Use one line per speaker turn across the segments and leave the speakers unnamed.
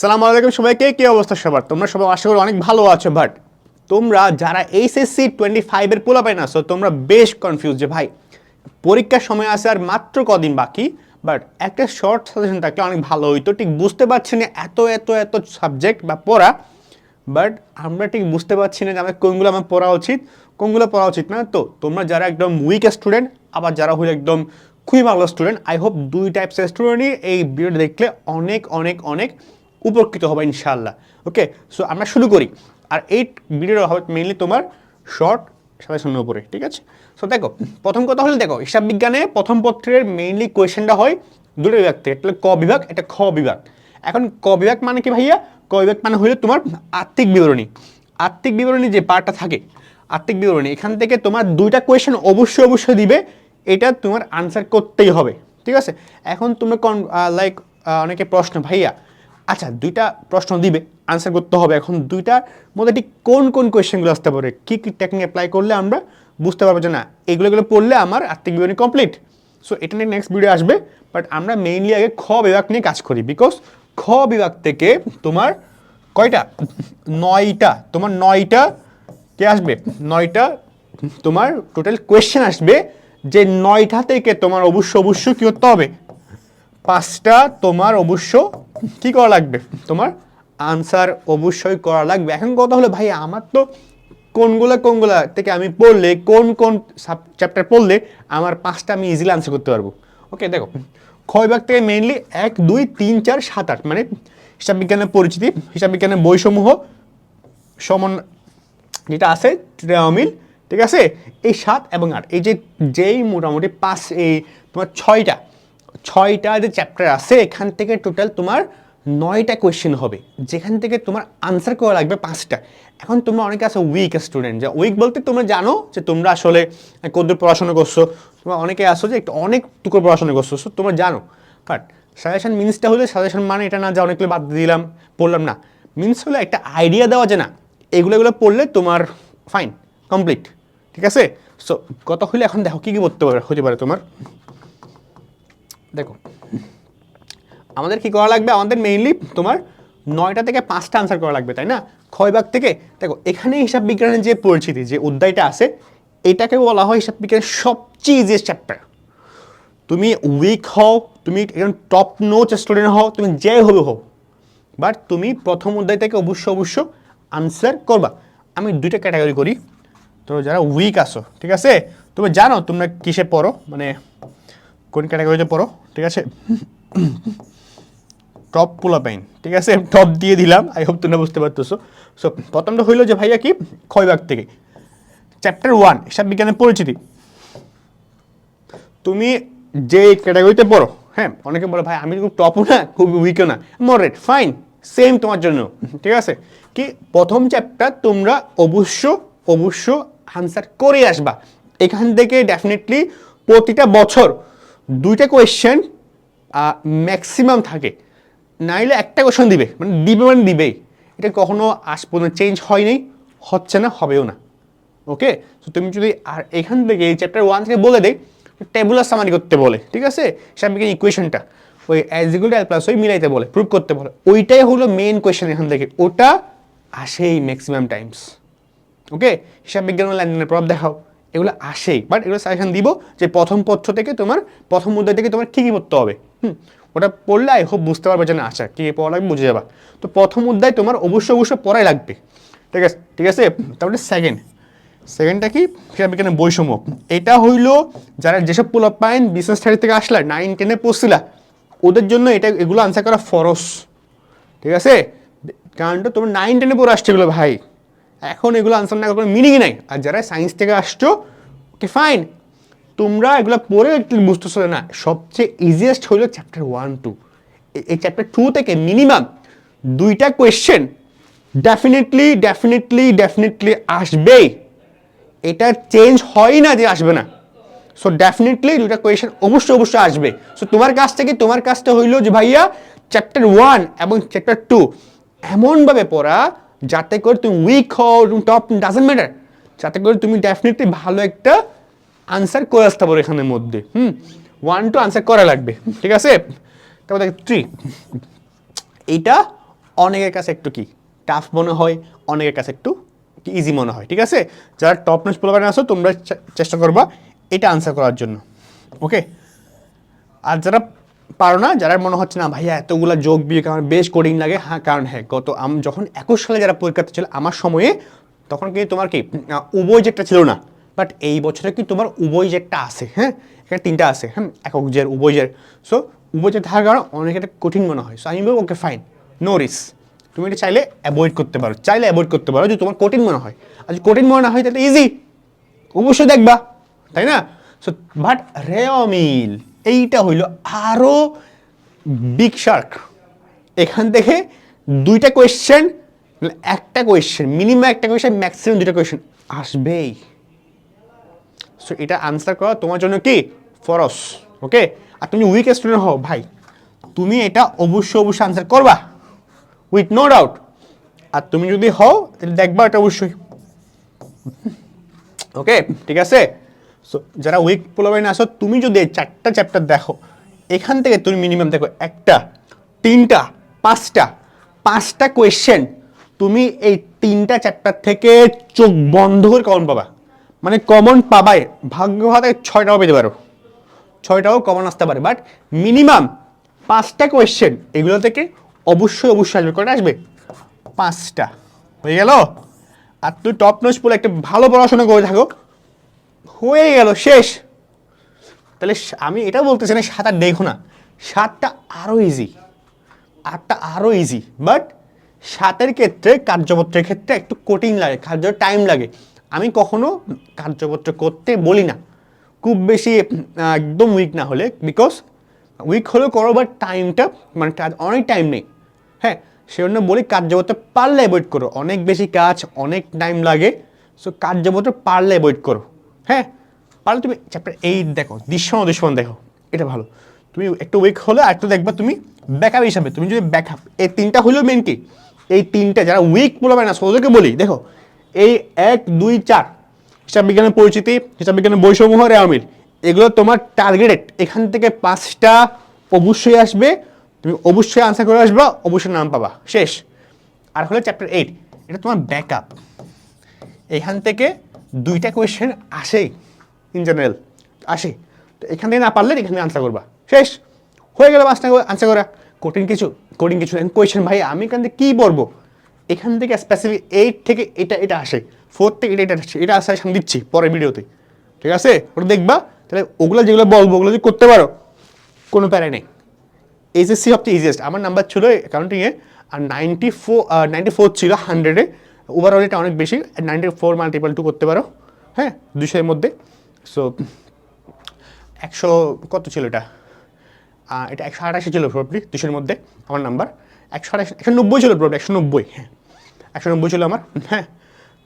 সালাম আলাইকুম সবাইকে, কি অবস্থা সবার? তোমরা সবাই আশা করি অনেক ভালো আছো বাট তোমরা যারা এইচএসসি টোয়েন্টি ফাইভের পোলা পাই না সো তোমরা বেশ কনফিউজ যে ভাই, পরীক্ষার সময় আছে আর মাত্র কদিন বাকি বাট একটা শর্ট সাজেশন থাকলে অনেক ভালো হইতো। ঠিক বুঝতে পারছি না এত এত এত সাবজেক্ট বা পড়া বাট আমরা ঠিক বুঝতে পারছি না যে আমাদের কোনগুলো আমার পড়া উচিত, কোনগুলো পড়া উচিত না। তো তোমরা যারা একদম উইক স্টুডেন্ট আবার যারা হলো একদম খুবই ভালো স্টুডেন্ট আই হোপ দুই টাইপসের স্টুডেন্টই এই ভিডিওটা দেখলে অনেক অনেক অনেক উপকৃত হবে ইনশাল্লাহ ওকে সো আমরা শুরু করি। আর এই ভিডিওটা হবে মেইনলি তোমার শর্ট সাজেশনের উপরে, ঠিক আছে? সো দেখো, প্রথম কথা হলো দেখো, হিসাব বিজ্ঞানে প্রথম পত্রের মেইনলি কোয়েশ্চেনটা হয় দুটো বিভাগ থেকে। একটা ক বিভাগ, একটা খ বিভাগ। এখন ক বিভাগ মানে কি ভাইয়া? ক বিভাগ মানে হলো তোমার আর্থিক বিবরণী। আর্থিক বিবরণী যে পার্টটা থাকে, আর্থিক বিবরণী, এখান থেকে তোমার দুইটা কোয়েশ্চেন অবশ্যই অবশ্যই দিবে, এটা তোমার আনসার করতেই হবে। ঠিক আছে? এখন তোমরা কন লাইক অনেকে প্রশ্ন, ভাইয়া আচ্ছা দুইটা প্রশ্ন দিবে আনসার করতে হবে। এখন দুইটার মধ্যে ঠিক কোন কোন কোয়েশ্চেনগুলো আসতে পারে? কী কী টেকনিক অ্যাপ্লাই করলে আমরা বুঝতে পারব যে না এগুলো এগুলো পড়লে আমার আর্থিক বিবরণী কমপ্লিট সো এটা নিয়ে নেক্সট ভিডিও আসবে বাট আমরা মেইনলি আগে খ বিভাগ নিয়ে কাজ করি বিকজ খ বিভাগ থেকে তোমার কয়টা? নয়টা। তোমার নয়টা কে আসবে? নয়টা তোমার টোটাল কোয়েশ্চেন আসবে, যে নয়টা থেকে তোমার অবশ্য অবশ্য কী করতে হবে? পাঁচটা তোমার অবশ্য কি করা লাগবে? তোমার আনসার অবশ্যই করা লাগবে। এখন কথা হলো, ভাই, আমার তো কোনগুলা কোনগুলা থেকে আমি পড়লে, কোন কোন সাব চ্যাপ্টার পড়লে আমার পাঁচটা আমি ইজিলি আনসার করতে পারব? ওকে দেখো, ক্ষয় বিভাগ থেকে মেইনলি এক, দুই, তিন, চার, সাত, আট মানে হিসাব বিজ্ঞানের পরিচিতি, হিসাব বিজ্ঞানের বইসমূহ সমন, যেটা আছে ট্রেমিল ঠিক আছে? এই সাত এবং আট, এই যে যেই মোটামুটি পাঁচ, এই তোমার ছয়টা ছয়টা যে চ্যাপ্টার আছে, এখান থেকে টোটাল তোমার নয়টা কোয়েশ্চেন হবে। যেখান থেকে তোমার আনসার করা লাগবে পাঁচটা। এখন তোমরা অনেকে আছে উইক স্টুডেন্ট যা উইক বলতে তোমরা জানো যে তোমরা আসলে কদ্দূর পড়াশোনা করছ। তোমরা অনেকে আসো যে একটু অনেক টুকু পড়াশোনা করছ, সো তোমরা জানো। বাট সাজেশন মিনসটা হলে সাজেশন মানে এটা না যে অনেকগুলো বাদ দিলাম, পড়লাম না। মিনস হলো একটা আইডিয়া দেওয়া যে না এগুলো এগুলো পড়লে তোমার ফাইন কমপ্লিট ঠিক আছে? সো কত হলে এখন দেখো কী কী করতে পারে, হতে পারে তোমার। দেখো, আমাদের কি করা লাগবে? আমাদের মেইনলি তোমার নয়টা থেকে পাঁচটা আনসার করা লাগবে, তাই না? ক্ষয় ভাগ থেকে, দেখো এখানে হিসাব বিজ্ঞানের যে পরিচিতি, যে অধ্যায়টা আছে এটাকে বলা হয় হিসাব বিজ্ঞানের সবচেয়ে ইজিয়েস্ট চ্যাপ্টার তুমি উইক হও, তুমি একজন টপ নোচ স্টুডেন্ট হও, তুমি যে হবে হও বাট তুমি প্রথম অধ্যায় থেকে অবশ্য অবশ্য আনসার করবা। আমি দুইটা ক্যাটাগরি করি। তো যারা উইক আসো ঠিক আছে? তুমি জানো তোমরা কিসে পড়ো? মানে কোন ক্যাটাগরিতে পড়ো, ঠিক আছে? টপ পোলা পাইন ঠিক আছে? টপ দিয়ে দিলাম আই হোপ তোমরা বুঝতে পারতেছো। সো প্রথমটা হইল যে ভাইয়া কি? ক্ষয়বাগ থেকে। চ্যাপ্টার ওয়ান হিসাব বিজ্ঞানের পরিচিতি। তুমি যে ক্যাটাগরিতে পড়ো হ্যাঁ অনেকে বলে, ভাই, আমি খুব টপও না, খুব উইকও না। মডারেট ফাইন সেম তোমার জন্য, ঠিক আছে? কি? প্রথম চ্যাপ্টার তোমরা অবশ্য অবশ্য আনসার করে আসবা। এখান থেকে ডেফিনেটলি প্রতিটা বছর দুইটা কোয়েশ্চেন ম্যাক্সিমাম থাকে। নাইলে একটা কোয়েশ্চেন দিবে মানে দিবে মানে দিবেই। এটা কখনো আজ পর্যন্ত চেঞ্জ হয়নি, হচ্ছে না, হবেও না। ওকে তো তুমি যদি আর এখান থেকে এই চ্যাপ্টার ওয়ান থেকে বলে দেয় টেবুলার সামারি করতে বলে, ঠিক আছে? সামনে ইকুয়েশনটা ওই অ্যাজ ইকুয়াল টু প্লাস ওই মিলাইতে বলে প্রুভ করতে বলে। ওইটাই হলো মেন কোয়েশ্চেন এখান থেকে। ওটা আসেই ম্যাক্সিমাম টাইমস ওকে হিসাব বিজ্ঞান ল্যান্ডের প্রভাব দেখাও। এগুলো আসেই বাট এগুলো সাজেশন দিব যে প্রথম পত্র থেকে তোমার, প্রথম মুদ্রা থেকে তোমার কী কী পড়তে হবে, হুম? ওটা পড়লে আই হোপ বুঝতে পারবে যে না আচ্ছা কী পড়া লাগবে বুঝে যাবা। তো প্রথম অধ্যায় তোমার অবশ্যই অবশ্যই পড়াই লাগবে। ঠিক আছে ঠিক আছে? তারপরে সেকেন্ড সেকেন্ডটা কি? হিসাব বিজ্ঞানের বৈষম্য। এটা হইল যারা যেসব পুল পোলা পাইন বিজনেস স্টাডি থেকে আসলা নাইন টেনে পড়ছিলা, ওদের জন্য এটা, এগুলো আনসার করা ফরস ঠিক আছে? কারণটা তোমার নাইন টেনে পড়ে আসছে এগুলো ভাই। এখন এগুলো আনসার না কোনো মিনিংই নাই। আর যারা সায়েন্স থেকে আসছো ওকে ফাইন তোমরা এগুলো পড়ে একটু বুঝতেছো না, সবচেয়ে ইজিয়েস্ট হলো চ্যাপ্টার ওয়ান টু এই চ্যাপ্টার টু থেকে মিনিমাম দুইটা কোয়েশ্চেন ডেফিনেটলি ডেফিনেটলি ডেফিনেটলি আসবেই। এটা চেঞ্জ হয় না যে আসবে না। সো ডেফিনেটলি দুটা কোয়েশন অবশ্যই অবশ্যই আসবে। সো তোমার কাছ থেকে, তোমার কাজটা হইল যে ভাইয়া চ্যাপ্টার ওয়ান এবং চ্যাপ্টার টু এমনভাবে পড়া যাতে করে তুমি উইক হও তুমি টপ ডাজেন্ট ম্যাটার যাতে করে তুমি ডেফিনেটলি ভালো একটা আনসার করে আসতে পারো এখানের মধ্যে। হুম ওয়ান টু আনসার করা লাগবে, ঠিক আছে? তারপর দেখ থ্রি এইটা অনেকের কাছে একটু কি টাফ মনে হয়, অনেকের কাছে একটু ইজি মনে হয়, ঠিক আছে? যারা টপ নোজ পোলাপাইন আসো তোমরা চেষ্টা করবা এটা আনসার করার জন্য ওকে আর যারা পারো না? যারা মনে হচ্ছে, না ভাইয়া, এতগুলো যোগ বিয়োগ আমার বেশ কঠিন লাগে। হ্যাঁ কারণ হ্যাঁ গত আম, যখন একুশ সালে যারা পরীক্ষাতে ছিল, আমার সময়ে, তখন কি তোমার কি উভয় জেটটা ছিল না? বাট এই বছরে কি তোমার উভয় জেটটা আছে হ্যাঁ? এখানে তিনটা আছে হ্যাঁ? একক জের, উভয় জের। সো উভয় জেট থাকার কারণে অনেক এটা কঠিন মনে হয়। সো আমি বলব ওকে ফাইন নো রিস তুমি এটা চাইলে অ্যাভয়েড করতে পারো। চাইলে অ্যাভয়েড করতে পারো যে তোমার কঠিন মনে হয়। আর যদি কঠিন মনে হয়, তাহলে ইজি অবশ্যই দেখবা, তাই না? সো বাট রেওমিল এইটা হইল আরও বিগ শার্ক এখান থেকে দুইটা কোয়েশ্চেন একটা কোয়েশ্চেন মিনিমাম একটা কোয়েশ্চেন ম্যাক্সিমাম দুইটা কোয়েশ্চেন আসবেই। সো এটা আনসার করা তোমার জন্য কি? ফরস ওকে আর তুমি উইক স্টুডেন্ট হও, ভাই। তুমি এটা অবশ্যই অবশ্যই আনসার করবা। উইথ নো ডাউট আর তুমি যদি হও, তাহলে দেখবা এটা অবশ্যই। ওকে ঠিক আছে? সো যারা উইক পোলাবাইন আসো তুমি যদি চারটা চ্যাপ্টার দেখো, এখান থেকে তুমি মিনিমাম দেখো একটা, তিনটা, পাঁচটা পাঁচটা কোয়েশ্চেন তুমি এই তিনটা চ্যাপ্টার থেকে চোখ বন্ধ করে কমন পাবা। মানে কমন পাবাই, ভাগ্য হাতে ছয়টাও পেতে পারো। ছয়টাও কমন আসতে পারে বাট মিনিমাম পাঁচটা কোয়েশ্চেন এগুলো থেকে অবশ্যই অবশ্যই আসবে। কটা আসবে? পাঁচটা। হয়ে গেল? আর তুই টপ নোজ পড়ে একটা ভালো পড়াশোনা করে থাকো। হয়ে গেল, শেষ। তাহলে আমি এটা বলতেছি না সাঁতার দেখো না। সাতটা আরও ইজি আটটা আরও ইজি বাট সাতের ক্ষেত্রে, কার্যপত্রের ক্ষেত্রে একটু কঠিন লাগে, কার্য টাইম লাগে। আমি কখনো কার্যপত্র করতে বলি না। খুব বেশি একদম উইক না হলে বিকজ উইক হলেও করো বাট টাইমটা মানে অনেক টাইম নেই। হ্যাঁ সেজন্য বলি কার্যপত্র পারলে অ্যাভয়েড করো। অনেক বেশি কাজ, অনেক টাইম লাগে। সো কার্যপত্র পারলে অ্যাভয়েড করো। হ্যাঁ পারলে তুমি চ্যাপ্টার এইট দেখো, দৃশ্যমান দৃশ্যমান দেখো, এটা ভালো। তুমি একটু উইক হলে আর একটু দেখবা তুমি ব্যাকআপ হিসাবে, তুমি যদি ব্যাকআপ এই তিনটা হলেও মেন কি? এই তিনটা যারা উইক বলবে না ওদেরকে বলি, দেখো, এই এক, দুই, চার, হিসাব বিজ্ঞানের পরিচিতি, হিসাব বিজ্ঞানের বৈষম্য রেওয়ামিল এগুলো তোমার টার্গেটেড এখান থেকে পাঁচটা অবশ্যই আসবে, তুমি অবশ্যই আনসার করে আসবা, অবশ্যই নাম পাবা, শেষ। আর হলো চ্যাপ্টার এইট এটা তোমার ব্যাকআপ এখান থেকে দুইটা কোয়েশ্চেন আসেই ইন জেনারেল আসে তো এখান থেকে না পারলে এখানে আনসার করবা। শেষ। হয়ে গেল পাঁচটা আনসার করা। কঠিন কিছু কঠিন কিছু কোয়েশ্চেন ভাই, আমি এখান থেকে কী পড়ব এখান থেকে স্পেসিফিক এইট থেকে এটা এটা আসে। ফোর থেকে এটা এটা আসে। এটা আসার সামনে দিচ্ছি পরের ভিডিওতে ঠিক আছে? ওটা দেখবা। তাহলে ওগুলো যেগুলো বলব, ওগুলো যদি করতে পারো, কোনো প্যারা নেই। এইচএসসি সবচেয়ে ইজিয়েস্ট আমার নাম্বার ছিল অ্যাকাউন্টিংয়ে আর নাইনটি ফোর নাইনটি ফোর ছিল হান্ড্রেডে ওভারঅল এটা অনেক বেশি নাইনটি ফোর মাল্টিপল টু করতে পারো হ্যাঁ দুশোর মধ্যে। সো একশো কত ছিল এটা? এটা একশো আটাশি ছিল প্রবলি দুশোর মধ্যে, আমার নাম্বার একশো আটাশি একশো নব্বই ছিল প্রবলি একশো নব্বই হ্যাঁ। একশো নব্বই ছিল আমার হ্যাঁ।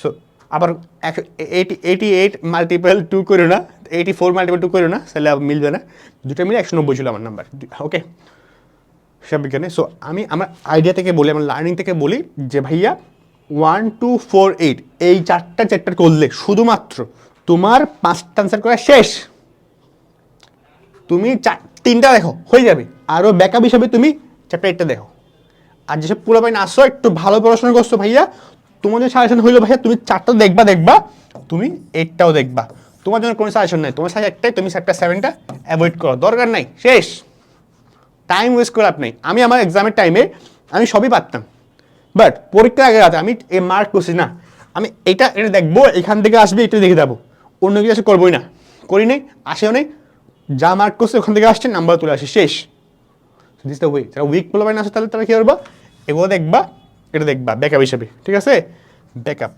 সো আবার একশো eighty eighty eight multiple two করো না এইটি ফোর মাল্টিপল টু করো না, তাহলে মিলবে না। দুটো মিলে একশো নব্বই ছিল আমার নাম্বার ওকে হিসাব বিজ্ঞানে। সো আমি, আমার আইডিয়া থেকে বলি, আমার লার্নিং থেকে বলি, যে ভাইয়া ওয়ান টু ফোর এইট এই চারটা চ্যাপ্টার করলে শুধুমাত্র তোমার পাঁচটা আনসার করা শেষ। তুমি চার, তিনটা দেখো, হয়ে যাবে। আরও ব্যাকআপ হিসাবে তুমি চ্যাপ্টার এইটটা দেখো। আর যেসব পুরো পাইন আসো, একটু ভালো পড়াশোনা করছ ভাইয়া, তোমাদের সাজেশন হইল ভাইয়া, তুমি চারটা দেখবা দেখবা, তুমি এইটটাও দেখবা। তোমার জন্য কোনো সাজেশন নেই। তোমার সাজেশন একটাই, তুমি চ্যাপ্টার সেভেনটা অ্যাভয়েড করো। দরকার নাই, শেষ। টাইম ওয়েস্ট করে নেই। আমি আমার এক্সামের টাইমে আমি সবই পারতাম। বাট পরীক্ষার আগে রাতে আমি এ মার্ক করছি না। আমি এটা এটা দেখব, এখান থেকে আসবে, এটা দেখে যাব। অন্য কিছু করবোই না। করি নেই, আসেও নেই। যা মার্ক করছে, ওখান থেকে আসছে নাম্বার তুলে আসে, শেষ। দিস দ্য ওয়ে যারা উইক বলবে না আসে তাহলে তারা কী করবা? এগুলো দেখবা, এটা দেখবা ব্যাকআপ হিসেবে, ঠিক আছে? ব্যাকআপ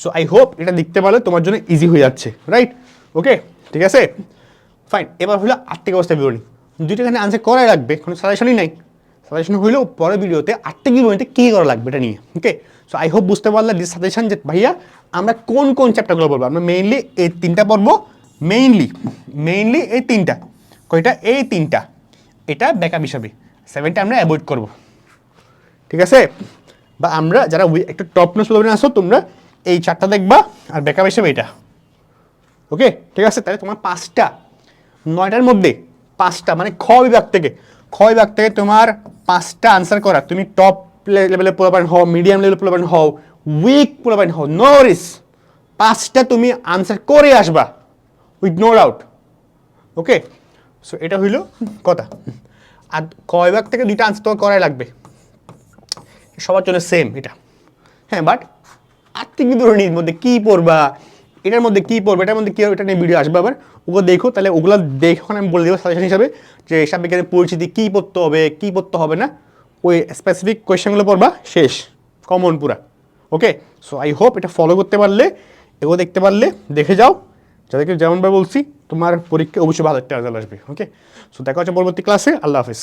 সো আই হোপ এটা দেখতে পারলে তোমার জন্য ইজি হয়ে যাচ্ছে রাইট ওকে ঠিক আছে? ফাইন এবার হলো আর্থিক অবস্থা বিবরণী। দুইটা এখানে আনসার করাই লাগবে, কোনো সাজেশনই নাই। সাজেশন হইলেও পরের ভিডিওতে আর্থিক বিবরণীতে কী করা লাগবে এটা নিয়ে ওকে সো আই হোপ বুঝতে পারলাম দিস সাজেশন যে ভাইয়া, আমরা কোন কোন চ্যাপ্টারগুলো পড়ব? আমরা মেইনলি এই তিনটা পড়ব মেইনলি মেইনলি এই তিনটা। কয়টা? এই তিনটা। এটা ব্যাকআপ হিসাবে। সেভেনটা আমরা অ্যাভয়েড করব। ঠিক আছে? বা আমরা যারা একটু টপ নোস প্রবলেম আসো তোমরা এই চারটা দেখবা আর ব্যাকআপ হিসেবে এটা। ওকে ঠিক আছে? তাহলে তোমার পাঁচটা। নয়টার মধ্যে পাঁচটা মানে খ বিভাগ থেকে। ক্ষয় ভাগ থেকে তোমার পাঁচটা আনসার করা? তুমি টপ লেভেলে পোলাপান হও মিডিয়াম লেভেলে পোলাপান হও উইক পোলাপান হও নো রিস পাঁচটা তুমি আনসার করে আসবা with no doubt okay so এটা হইল কথা। আর কয় ভাগ থেকে দুইটা আনসার তোমার করাই লাগবে? সবার জন্য সেম এটা। হ্যাঁ বাট আর্থিক বিবরণীর মধ্যে কী পড়বা? এটার মধ্যে কী পড়বে? এটার মধ্যে কী হবে? এটা নিয়ে ভিডিও আসবে আবার। ওগুলো দেখো, তাহলে ওগুলো দেখো আমি বলে দেবো সাজেশন হিসাবে যে হিসাব পরিচিতি কী পড়তে হবে, কী পড়তে হবে না? ওই স্পেসিফিক কোয়েশ্চেনগুলো পড়বা, শেষ কমন পুরা। ওকে সো আই হোপ এটা ফলো করতে পারলে, এগুলো দেখতে পারলে, দেখে যাও। যাদেরকে যেমনভাবে বলছি, তোমার পরীক্ষা অবশ্যই ভালো একটা রেজাল্ট আসবে। ওকে সো দেখা হচ্ছে পরবর্তী ক্লাসে আল্লাহ হাফিজ।